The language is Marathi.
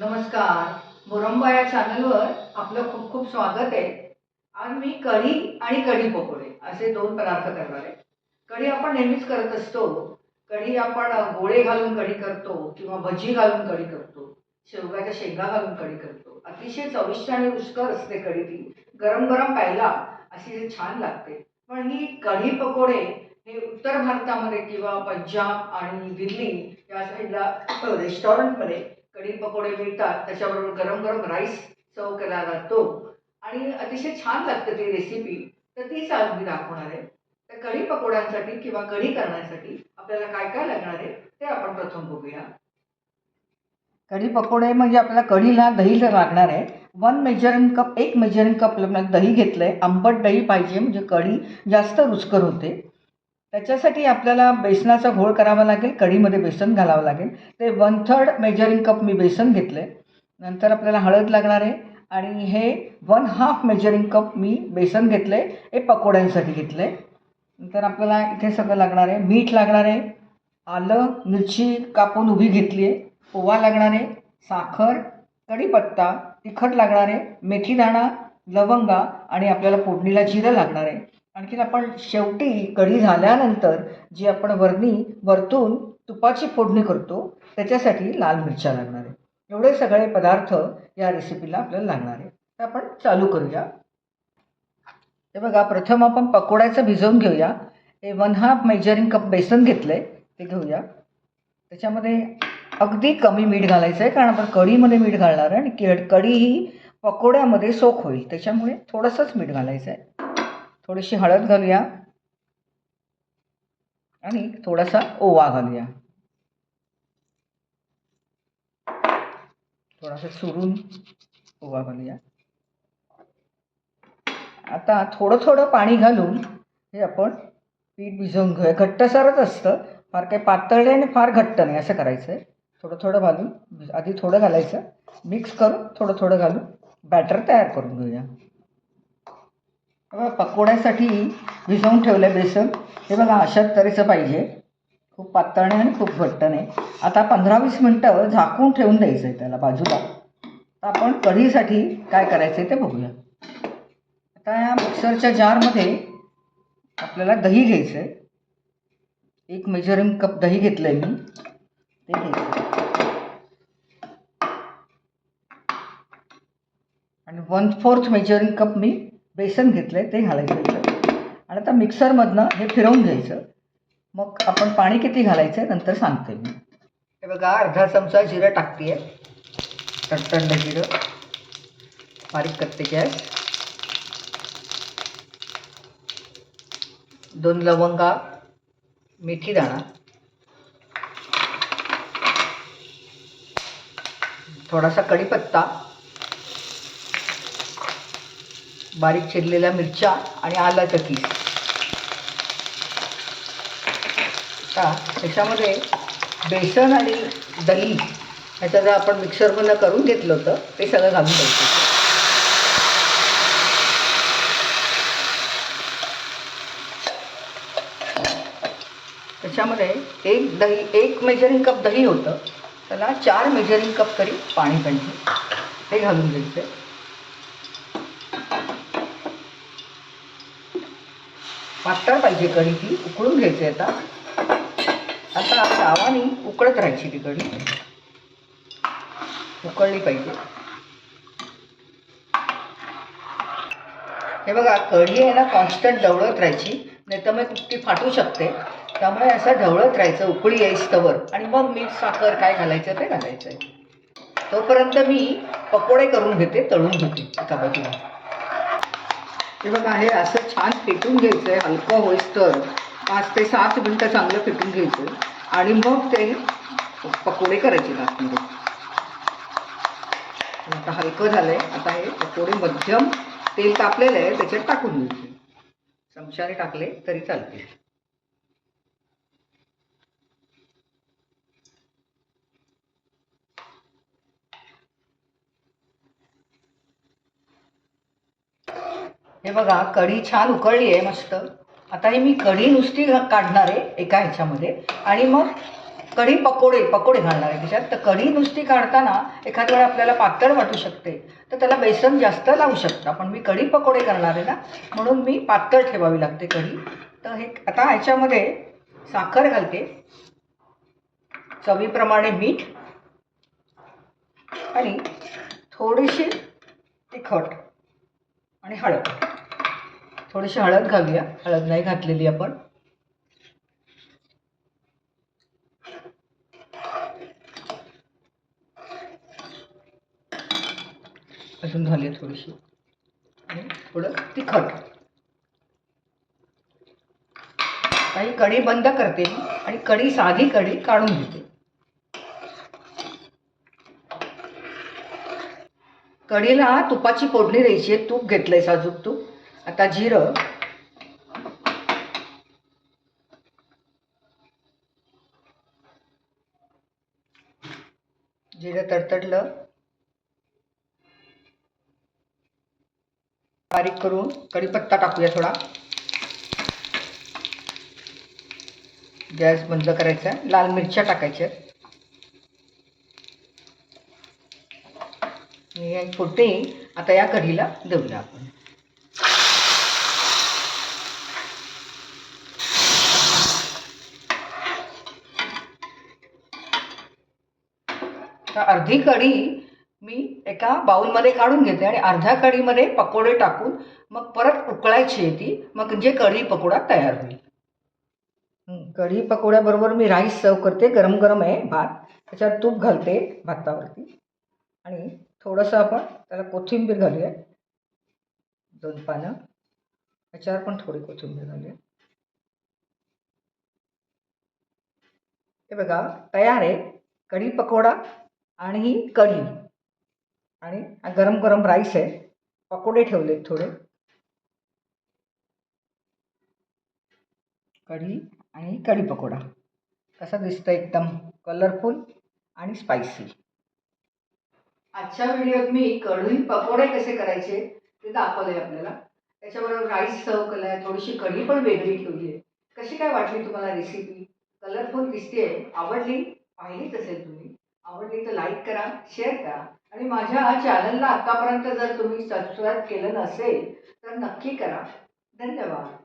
नमस्कार. मुरंबा या चॅनलवर आपलं खूप खूप स्वागत आहे. आज मी कढी आणि कढी पकोडे असे दोन पदार्थ करणार आहे. कढी आपण नेहमीच करत असतो. कढी आपण गोळे घालून कढी करतो किंवा भजी घालून कढी करतो. शेवगाच्या शेंगा घालून कढी करतो. अतिशय चविष्ट आणि रुचकर असते कढी ती. गरम गरम प्यायला अशी छान लागते. पण ही कढी पकोडे हे उत्तर भारतामध्ये किंवा पंजाब आणि दिल्ली या साईडला रेस्टॉरंटमध्ये कढी पकोडे मिळतात त्याच्याबरोबर गरम गरम राईस सर्व केला जातो. आणि अतिशय छान लागते ती रेसिपी तर तीच आज मी दाखवणार आहे. तर कढी पकोड्यांसाठी किंवा कढी करण्यासाठी आपल्याला काय काय लागणार आहे ते आपण प्रथम बघूया. कढी पकोडे म्हणजे आपल्याला कढीला दही लागणार आहे वन मेजरिंग कप एक मेजरिंग कप आपल्याला दही घेतलं आहे आंबट दही पाहिजे म्हणजे कढी जास्त रुचकर होते. त्याच्यासाठी आपल्याला बेसनाचा घोळ करावा लागेल कढीमध्ये बेसन घालावं लागेल. ते वन थर्ड मेजरिंग कप मी बेसन घेतलं. आहे नंतर आपल्याला हळद लागणार आहे आणि हे वन हाफ मेजरिंग कप मी बेसन घेतलं आहे हे पकोड्यांसाठी घेतलं. आहे नंतर आपल्याला इथे सगळं लागणार आहे. मीठ लागणार आहे. आलं मिरची कापून उभी घेतली आहे. पोवा लागणार आहे. साखर कढीपत्ता तिखट लागणार आहे. मेथीदाणा लवंगा आणि आपल्याला फोडणीला जिरं लागणार आहे. आणखीन आपण शेवटी कढी झाल्यानंतर जी आपण वरणी वरतून तुपाची फोडणी करतो त्याच्यासाठी लाल मिरच्या लागणार आहे एवढे सगळे पदार्थ या रेसिपीला आपल्याला लागणार आहे तर आपण चालू करूया. हे बघा प्रथम आपण पकोड्याचं भिजवून घेऊया. हे वन हाफ मेजरिंग कप बेसन घेतलं आहे ते घेऊया. त्याच्यामध्ये अगदी कमी मीठ घालायचं आहे कारण आपण कढीमध्ये मीठ घालणार आहे आणि कढी ही पकोड्यामध्ये सोख होईल. त्याच्यामुळे थोडंसंच मीठ घालायचं आहे. थोडीशी हळद घालूया. आणि थोडासा ओवा घालूया. थोडासा चुरून ओवा घालूया. आता थोडं थोडं पाणी घालून हे आपण पीठ भिजवून घेऊया. घट्टसरच असतं. फार काही पातळ नाही आणि फार घट्ट नाही असं करायचं आहे थोडं थोडं घालून आधी थोडं घालायचं. मिक्स करून थोडं थोडं घालून बॅटर तयार करून घेऊया. पकोड्यासाठी भिजवून ठेवलं आहे बेसन. हे बघा अशाच तऱ्हेचं पाहिजे. खूप पातळ नाही आणि खूप घट्ट नाही आता पंधरा वीस मिनटं झाकून ठेवून द्यायचं आहे त्याला बाजूला. तर आपण कढीसाठी काय करायचं आहे ते बघूया. आता या मिक्सरच्या जारमध्ये आपल्याला दही घ्यायचं आहे एक मेजरिंग कप दही घेतलं आहे मी. ते घ्यायचं आणि वन फोर्थ मेजरिंग कप मी बेसन घेतलं आहे ते घालायचं याच्यात आणि आता मिक्सरमधनं हे फिरवून घ्यायचं. मग आपण पाणी किती घालायचं आहे नंतर सांगते मी. हे बघा अर्धा चमचा जिरं टाकते आहे तडतडलं जिरं. बारीक करते गॅस. दोन लवंगा मेथी दाणा. थोडासा कढीपत्ता. बारीक चिरलेल्या मिरच्या आणि आलाचा किस. आता त्याच्यामध्ये बेसन आणि दही ह्याचं जर आपण मिक्सरमधनं करून घेतलं होतं ते सगळं घालून द्यायचं त्याच्यामध्ये एक दही एक मेजरिंग कप दही होतं. त्याला चार मेजरिंग कप तरी पाणी पाहिजे. ते घालून द्यायचं पातळ पाहिजे कढी ती उकळून घ्यायची आता. आता तावानी उकळत राहायची ती कढी. उकळली पाहिजे. हे बघा कढी आहे ना कॉन्स्टंट ढवळत राहायची. नाही तर मग ती फाटू शकते. त्यामुळे असं ढवळत राहायचं उकळी यायस्तवर आणि मग मीठ साखर काय घालायचं ते घालायचं आहे. तोपर्यंत मी पकोडे करून घेते तळून घेते एका बाजूला. हे बघा हे असं छान फेटून घ्यायचं आहे हलकं होईस्टर पाच ते सात मिनटं चांगलं फेटून घ्यायचं आणि मग ते पकोडे करायचे आतमध्ये. आता हलकं झालं आहे आता हे पकोडे मध्यम तेल तापलेलं आहे त्याच्यात टाकून घ्यायचे. चमच्याने टाकले तरी चालतील. हे बघा कढी छान उकळली आहे मस्त. आता हे मी कढी नुसती काढणार आहे एका ह्याच्यामध्ये. आणि मग कढी पकोडे पकोडे घालणार आहे त्याच्यात. तर कढी नुसती काढताना एखाद्या वेळा आपल्याला पातळ वाटू शकते. तर त्याला बेसन जास्त लावू शकता. पण मी कढी पकोडे करणार आहे ना म्हणून मी पातळ ठेवावी लागते कढी. तर हे आता ह्याच्यामध्ये साखर घालते. चवीप्रमाणे मीठ आणि थोडीशी तिखट आणि हळद. थोडीशी हळद घालूया. हळद नाही घातलेली आपण. अजून झाली थोडीशी. आणि थोडं तिखट. काही कढी बंद करते आणि कढी साधी कढी काढून घेते. कढीला तुपाची फोडणी द्यायची आहे. तूप घेतलंय साजूक तूप आता जिरं. जिरं तडतडलं. बारीक करून कढीपत्ता टाकूया थोडा. गॅस बंद करायचा. लाल मिरच्या टाकायच्या. आणि फोडणी आता या कढीला देऊया आपण. तर अर्धी कढी मी एका बाऊलमध्ये काढून घेते आणि अर्ध्या कढीमध्ये पकोडे टाकून मग परत उकळायची आहे ती मग जे कढी पकोडा तयार होईल. कढी पकोड्याबरोबर मी राईस सर्व करते गरम गरम आहे भात. त्याच्यात तूप घालते भातावरती. आणि थोडंसं आपण त्याला कोथिंबीर घालूया. दोन पानं. त्याच्यावर पण थोडी कोथिंबीर घालूया. हे बघा तयार आहे. कढी पकोडा आणि ही कढी. आणि गरम गरम राईस आहे. पकोडे ठेवलेत थोडे. कढी आणि कढी पकोडा. कसा दिसतं एकदम कलरफुल आणि स्पायसी आजच्या व्हिडिओत मी कढी पकोडे कसे करायचे ते आहे आपल्याला. त्याच्याबरोबर राईस सर्व केला आहे थोडीशी कढी पण वेगळी ठेवली आहे. कशी काय वाटली तुम्हाला रेसिपी कलरफुल दिसते आवडली? पाहिलीच असेल तुम्ही. आवडली तर लाईक करा शेअर करा. आणि माझ्या चॅनलला आत्तापर्यंत जर तुम्ही सबस्क्राईब केलं नसेल तर नक्की करा. धन्यवाद.